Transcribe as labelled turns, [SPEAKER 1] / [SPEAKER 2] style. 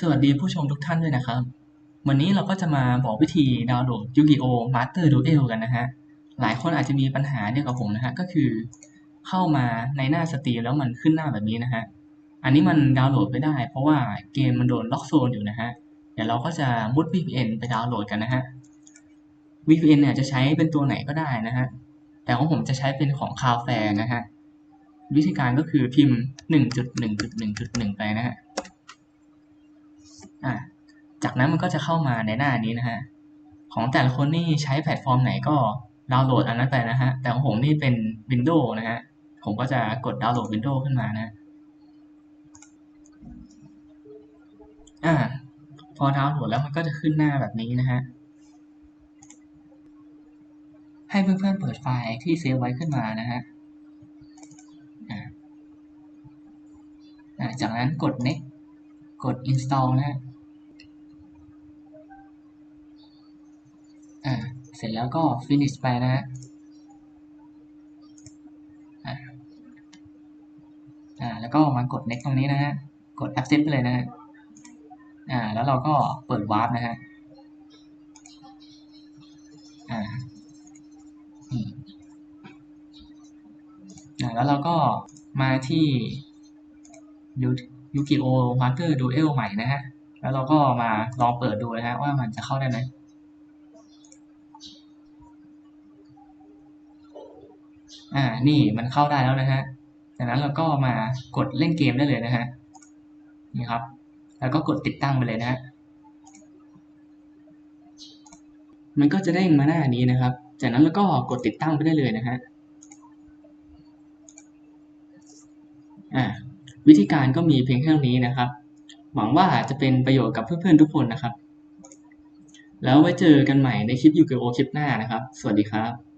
[SPEAKER 1] สวัสดีผู้ชมทุกท่านด้วยนะครับ วันนี้เราก็จะมาบอกวิธีดาวน์โหลด Yu-Gi-Oh! Master Duel กันนะฮะ หลายคนอาจจะมีปัญหาเดียวกับผมนะฮะ ก็คือเข้ามาในหน้าสตรีมแล้วมันขึ้นหน้าแบบนี้นะฮะ อันนี้มันดาวน์โหลดไม่ได้ เพราะว่าเกมมันโดนล็อกโซนอยู่นะฮะ เดี๋ยวเราก็จะมุด VPN ไปดาวน์โหลดกันนะฮะ VPN เนี่ยจะใช้เป็นตัวไหนก็ได้นะฮะ แต่ของผมจะใช้เป็นของ Cloudflare นะฮะ วิธีการก็คือพิมพ์ 1.1.1.1 ไปนะฮะ อะจากนั้นมันก็จะเข้ามาในหน้านี้นะฮะของแต่ละคนนี่ใช้แพลตฟอร์มไหนก็ดาวน์โหลดอันนั้นไปนะฮะแต่ของผมนี่เป็น Windows นะฮะผมก็จะกดดาวน์โหลด Windows ขึ้นมานะอ่าพอดาวน์โหลดแล้วมันก็จะขึ้นหน้าแบบนี้นะฮะให้เพื่อนๆเปิดไฟล์ที่เซฟไว้ขึ้นมานะฮะอ่าจากนั้นกด next กด install นะฮะ อ่าเสร็จแล้วก็ finish ไปนะฮะอ่าแล้วก็มากด next ตรงนี้นะฮะกด accept ไปเลยนะฮะอ่าแล้วเราก็เปิด warp นะฮะอ่าอ่าแล้วเราก็มาที่ยูกิโอมาสเตอร์ดูเอลใหม่นะฮะแล้วเราก็มาลองเปิดดูนะฮะว่ามันจะเข้าได้ไหม อ่า นี่มันเข้าได้แล้วนะฮะ จากนั้นเราก็มากดเล่นเกมได้เลยนะฮะ นี่ครับ แล้วก็กดติดตั้งไปเลยนะฮะ มันก็จะเด้งมาหน้านี้นะครับ จากนั้นเราก็กดติดตั้งไปได้เลยนะฮะ อ่า วิธีการก็มีเพียงแค่นี้นะครับ หวังว่าจะเป็นประโยชน์กับเพื่อนๆทุกคนนะครับ แล้วไว้เจอกันใหม่ในคลิปยูเกโอคลิปหน้านะครับ สวัสดีครับ